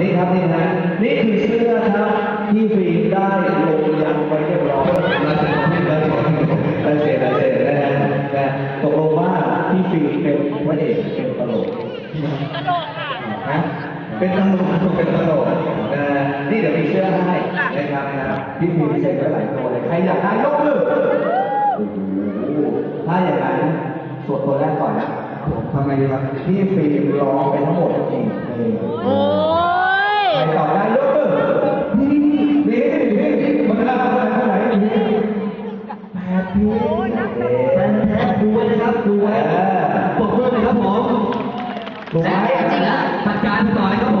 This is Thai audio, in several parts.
นี่ครับนี่นะนี่คือเสื้อครับที่ฟิล์มได้ลงยันไว้เรียบร้อยลายเซ็นของพี่ลายเซ็นลายเซ็นลายเซ็นนะฮะนะตกลงว่าพี่ฟิล์มเป็นพระเอกเป็นตลกตลกค่ะฮะเป็นตลกเป็นตลกนะนี่เดี๋ยวมีเสื้อให้นะครับนะพี่ฟิล์มเซ็นไว้หลายตัวเลยใครอยากได้ยกมือถ้าอย่างนั้นสวดตัวแรกก่อนนะ ผมทำไงดีครับพี่ฟิล์มร้องไปทั้งหมดกี่เพลงโอ้ยไปต่อได้ยกมือนี่นี่นี่มันจะได้เท่าไหร่เท่าไหร่นี่แปดเพลงแปดแปดดูไว้นะครับดูไว้ปรบมือหน่อยครับผมถูกไหมจริงเหรอจัดการต่อเลยครับ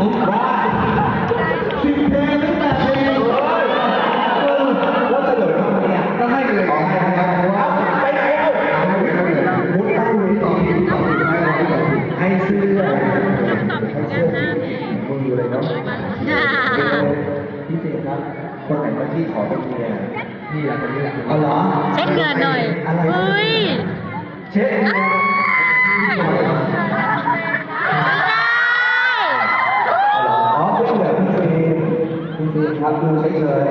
ครับคนไหนมาที่ขอเป็นเมียพี่อะคนนี้แหละเอาเหรอเช็ดเหงื่อหน่อยอะไรเฮ้ยเช็ดเหงื่อไม่ใช่เอาเหรออ๋อเช็ดเหงื่อพี่เจพี่เจครับดูเฉย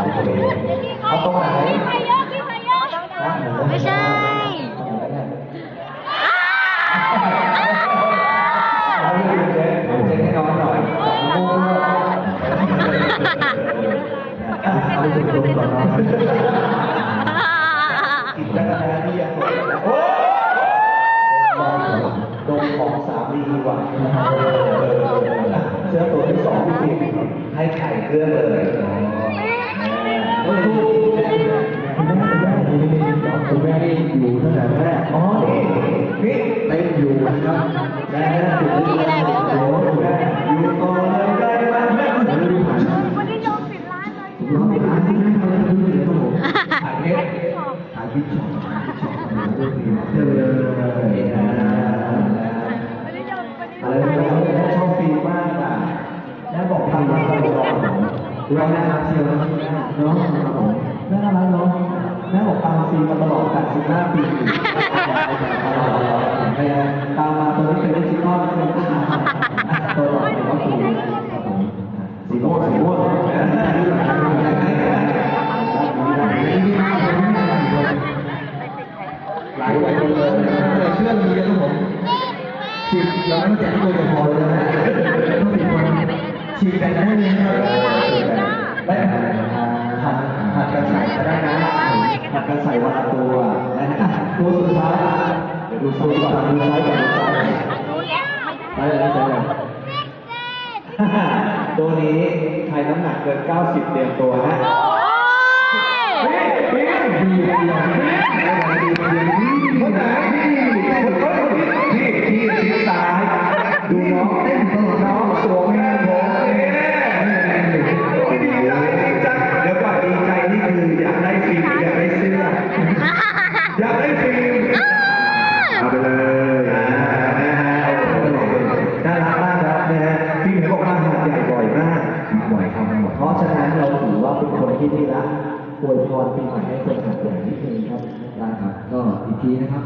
ๆเอาตรงไหน ไม่ใช่ เอาให้ดูเช็ดเช็ดให้น้องหน่อยเอาไปดูตรงก่อนเนาะ กินจักรยานที่ยัง โอ้โดนของสามีว่ะเสื้อตัวที่สองที่สี่ให้ไข่เกลือเลยคุณแม่นี่อยู่ตั้งแต่แรก อ๋อ นี่เต้นอยู่นะครับแม่อยู่ที่ ขายพิชช็อปขายพิชช็อปขายตัวดีเจอเลยนะอะไรนะแม่ชอบฟีมากอะแม่บอกทำมาตลอดเราน่ารักเชียวนะเนาะน่ารักเนาะแม่บอกตามฟีมาตลอด85ปีตามมาตอนนี้เป็นดิจิตอลเป็นตัวหลอกเป็นวัตถุสีม่วงสีม่วง ฉีดเราต้องแจกตัวพอเลยนะต้องมีคนฉีดกันได้เลยนะครับและหัดหัดกันใส่ก็ได้นะหัดกันใส่วันละตัวนะฮะตัวสุดท้ายเดี๋ยวดูโซนก่อนดูซ้ายก่อนดูซ้ายไปเลยไปเลยตัวนี้ใครน้ำหนักเกิน 90 เตรียมตัวนะ เต้นตลอดน้องสวมให้ผมดีจดีใจเดี๋ยวก่อนดีใจนี่คืออยากได้ฟิล์มอยากได้เสื้ออยากได้ฟิล์มเอาไปเลยนะฮะน่ารักมากครับนะฮะพี่เหมียบอกว่าหาดใหญ่บ่อยมากบ่อยครับเพราะฉะนั้นเราถือว่าเป็นคนที่นี่ละอวยพรปีใหม่ให้คนหาดใหญ่นิดนึงครับได้ครับ ก็อีกทีนะครับ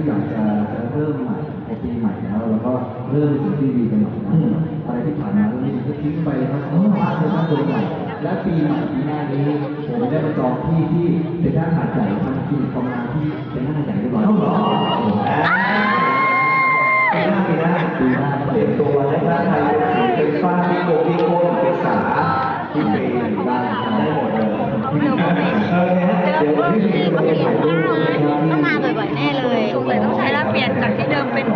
ที่อยากจะจะเริ่มใหม่ในปีใหม่แล้วแล้วก็เริ่มสิ่งที่ดีกันใหม่นะอะไรที่ผ่านมาเรื่องนี้ก็ทิ้งไปนะครับเออมาเลยครับตัวใหม่และปีใหม่ปีหน้านี้ผมได้มาจองที่ที่เป็นด้านหาดใหญ่ทำกินประมาณที่เป็นด้านหาดใหญ่เรียบร้อยเอาเหรอปีหน้าปีหน้าปีหน้าเตรียมตัวนะครับใครเป็นสีเป็นฟ้าเป็นโกเป็นโกนเป็นสาที่ฟรีได้ได้หมดเลยเออเนี่ยเดี๋ยวพี่มีคนไปถ่ายรูปากที่เดิมเป็น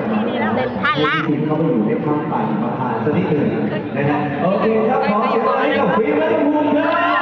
เป็นท่าละเขาไปอยู่ในความฝันประธานสนิดหนึ่นะฮะโอเคครับขอเสียงรับฟิล์มแภูมิครั